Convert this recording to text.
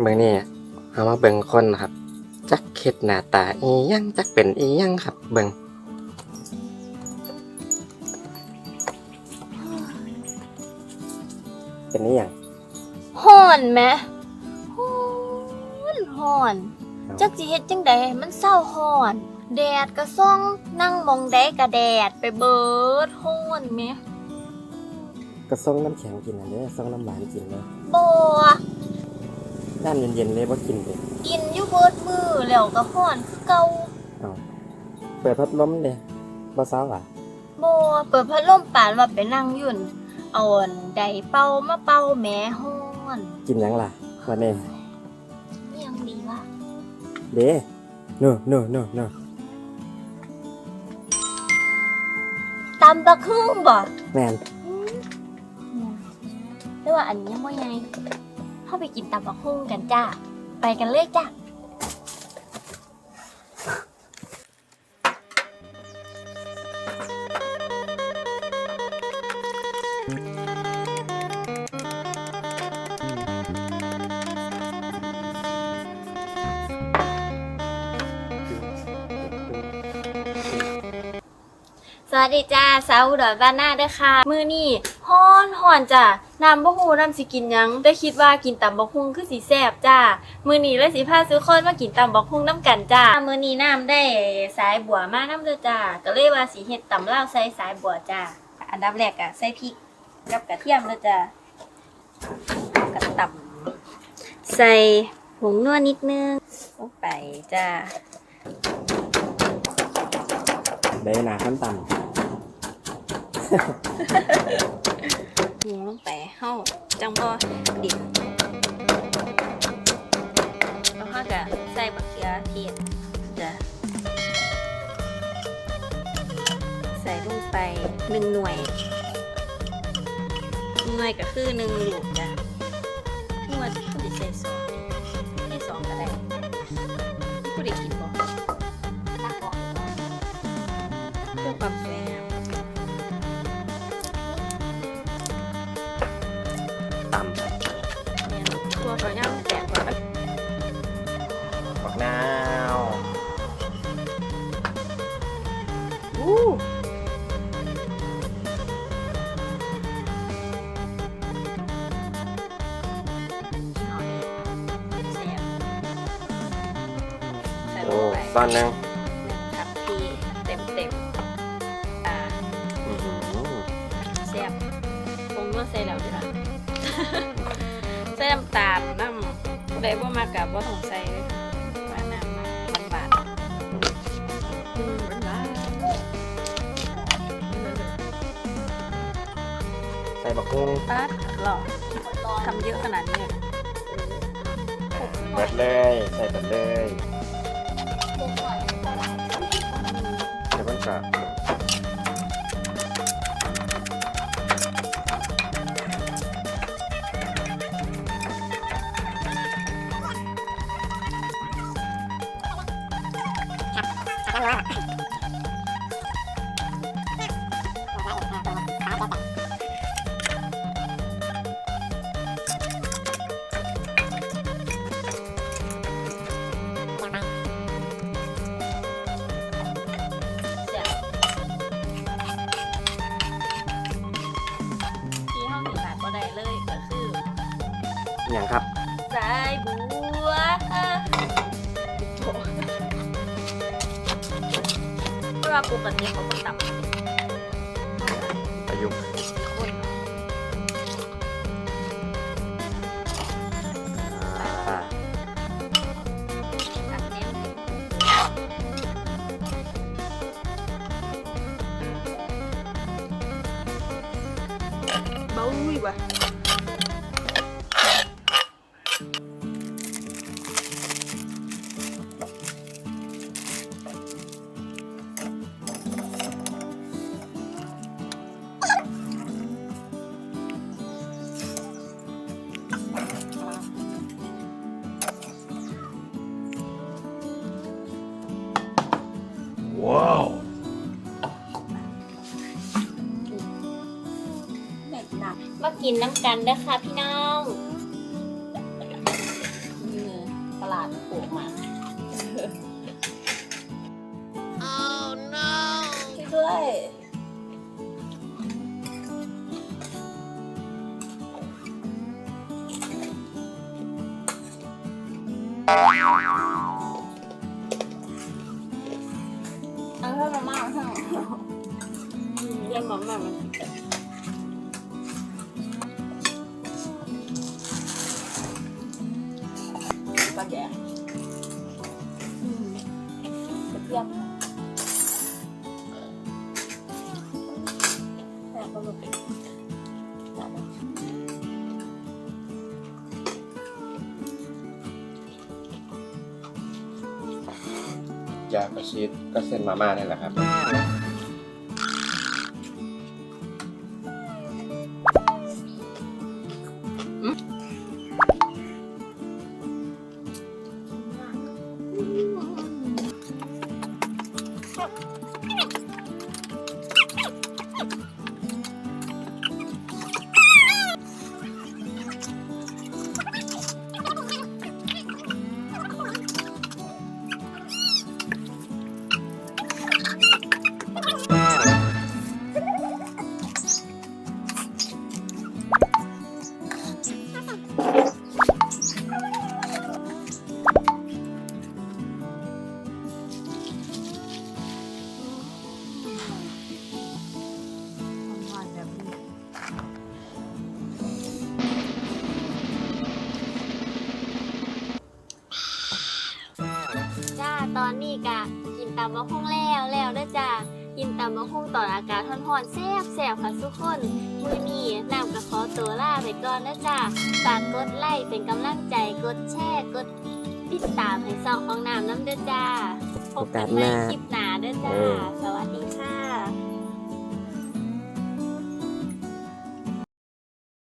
เบิ่งนี่เอามาเบิ่งคนนะครับ จักเข็ดหน้าตาอีหยังจักเป็นอีหยังครับ เบิ่งเป็นอีหยังห่อนแหมห่อนห่อนจักสิเฮ็ดจังใดให้มันเศร้าห่อน แดดก็ส่องนั่งมองใดก็แดดไปเบิดห่อนแหมก็ส่งน้ำแข็งกินอันเด้อส่งน้ำหวานกินเลยบ่ น้ำเย็นๆเลยบ่กินเด้กินอยู่เบิดมือแล้วก็ห่อนคือเก่าเอาเปิดพัดลมเด้บ่เซาอะบ่เปิดพัดลมปานว่าไปนั่งอยุ่นเอาอันใดเป่ามาเป่าแหมห่อนกินหยังล่ะวันนี้อิหยังดีวะเด้โน่โน่โน่โน่ตำบักหุ่งบ่แม่นอืมแต่ว่าอันนี้ยังบ่ใหญ่ เฮาไปกินตำบักหุ่งกันจ้า ไปกันเลยจ้าสวัสดีจ้าสาวอุดรบ้านหน้าเด้อค่ะ มื้อนี้ ฮ้อนฮ้อนจ้าน้ำบ่ฮู้น้ำสิกินหยังแต่คิดว่ากินตำบักหุ่งคือสิแซ่บจ้ามื้อนี้เลยสิพาซื้อคนมากินตำบักหุ่งน้ำกันจ้ามื้อนี้น้ำได้สายบัวมาน้ำเด้อจ้าก็เลยว่าสิเฮ็ดตำลาวใส่สายบัวจ้าอันดับแรกอะใส่พริกกับกระเทียมเด้อจ้าแล้วก็ตำใส่ผงนัวนิดนึงลงไปจ้าได้หน้าขั้นต่ำ หมูลงไปเฮาจังบ่ดิบแล้วเฮาก็ใส่บักเขือเทศจ้ะใส่ลงไปหนึ่งหน่วยหน่วยก็คือหนึ่งลูกจ้ะ เนี่ยตัวเขาย่างแตกกว่าบักนาวอู้ใส่ลโอ้งไปตอนหนึงหนึ่งทัพพีเต็มเต็มๆอ่าอื้อหือแซ่บคงว่าใส่แล้วดีละใส่น้ำตาลน้ำผู้บ่มากับบ่ต้องใส่เลยว่าน้ำมันหวานๆอืมหวานใส่บักฮุ้งๆป๊าดหล่อทำเยอะขนาดนี้เบิดเลย ใส่เบิดเลยเดี๋ยวมันจะที่ อย่างครับสายบัวเพราะว่าปกติเขาก็ตับประยุกต์คนอ่าตัดเน้นเบาอุ้ยว่ะ กมากินน้ำกันเด้อค่ะพี่น้องาดปลูกมาช่วยด้วยเอาเท่ามาม่าเท่าเรียนหมอมามัน แต่ปลากจับยาประชิดก็เส้นมาม่านี่แหละครับ นนี้กะกินตำมะฮุ่งแล้วแล้วเด้อจ้ากินตำมะฮุ่งตอนอากาศร้อนๆแซ่บแซ่บค่ะทุกคนมื้อนี้น้ำก็ขอตัวลาไปก่อนเด้อจ้าฝากกดไลค์เป็นกำลังใจกดแชร์กดติดตามให้ซองของน้ำน้ำเด้อจ้าพบกันใหม่คลิปหน้าเด้อจ้าสวัสดีค่ะ